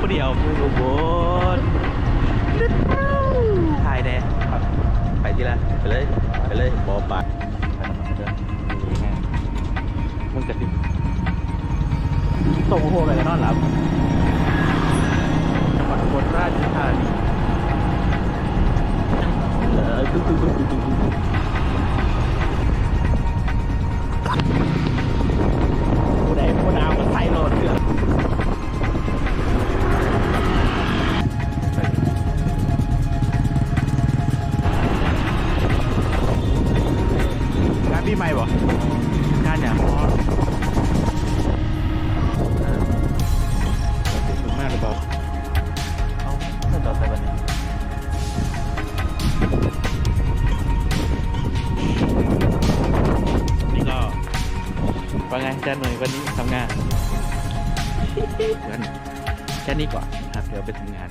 ผู้เดียวผู้บดถ่ายแน่ไปที่ละไปเลย ไปเลยบอปามึงจะติดส่งโหไปแล้วนอนหลับจังหวัดอุบราชธานีเออตุ๊ตตุ๊ตตุ๊ตตุ๊ตตุ๊ต งานปีใหม่บ่งานอย่างอ๋อเออขอบคุณมากเลยบอสเอาเพื่อนต่อไปวันนี้นี่ก็ว่าไงอาจารย์หน่วยวันนี้ทำงานกันแค่นี้ก่อนนะครับเดี๋ยวไปทำงาน